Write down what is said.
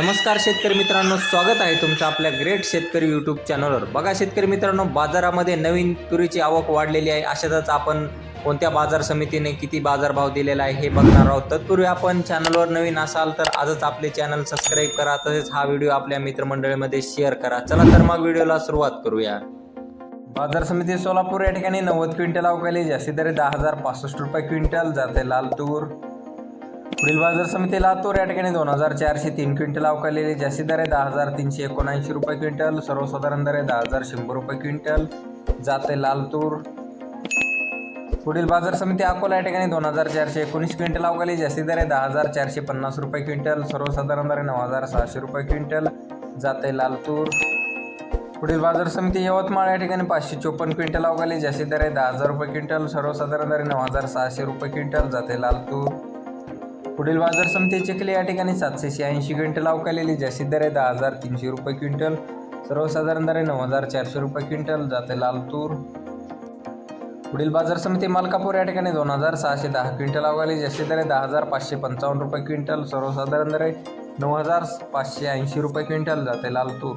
नमस्कार शेतकरी मित्रांनो स्वागत आहे तुमचं आपल्या ग्रेट शेतकरी यूट्यूब चॅनलवर बघा शेतकरी मित्रांनो बाजारामध्ये नवीन तुरीची आवक वाढलेली आहे. अशातच आपण कोणत्या बाजार समितीने किती बाजारभाव दिलेला आहे हे बघणार आहोत. तत्पूर्वी आपण चॅनलवर नवीन असाल तर आजच आपले चॅनल सबस्क्राईब करा. तसेच हा व्हिडिओ आपल्या मित्रमंडळीमध्ये शेअर करा. चला तर मग व्हिडिओला सुरुवात करूया. बाजार समिती सोलापूर या ठिकाणी नव्वद क्विंटल अवकाली जास्ती दरे दहा हजार पासष्ट रुपये क्विंटल. जाते लाल तूर. पुढील बाजार समिती लातूर या ठिकाणी दोन हजार चारशे तीन क्विंटल अवकालेली जास्ती दर आहे. दहा हजार तीनशे एकोणऐंशी रुपये क्विंटल सर्वसाधारण दर आहे दहा हजार शंभर रुपये क्विंटल. जाते लाल तूर. पुढील बाजार समिती अकोला या ठिकाणी दोन हजार चारशे एकोणीस क्विंटल अवकाली जास्ती दर आहे. दहा हजार चारशे पन्नास रुपये क्विंटल सर्वसाधारण दर आहे नऊ हजार सहाशे रुपये क्विंटल. जाते लाल तूर. पुढील बाजार समिती यवतमाळ या ठिकाणी पाचशे चोपन्न क्विंटल अवकाली जास्ती दर आहे. दहा हजार रुपये क्विंटल सर्वसाधारण दर आहे नऊ हजार सहाशे रुपये क्विंटल. जाते लाल तूर. पुढील बाजार समिती चिखली या ठिकाणी सातशे शहाऐंशी क्विंटल अवकालेली जास्तीत दर आहे दहा हजार तीनशे रुपये क्विंटल. सर्वसाधारण दर आहे नऊ हजार चारशे रुपये क्विंटल जाते लालतूर पुढील बाजार समिती मालकापूर या ठिकाणी दोन हजार सहाशे दहा क्विंटल अवकाली जास्तीत दर आहे दहा हजार पाचशे पंचावन्न रुपये क्विंटल. सर्वसाधारण दर आहे नऊ हजार पाचशे ऐंशी रुपये क्विंटल जाते लालतूर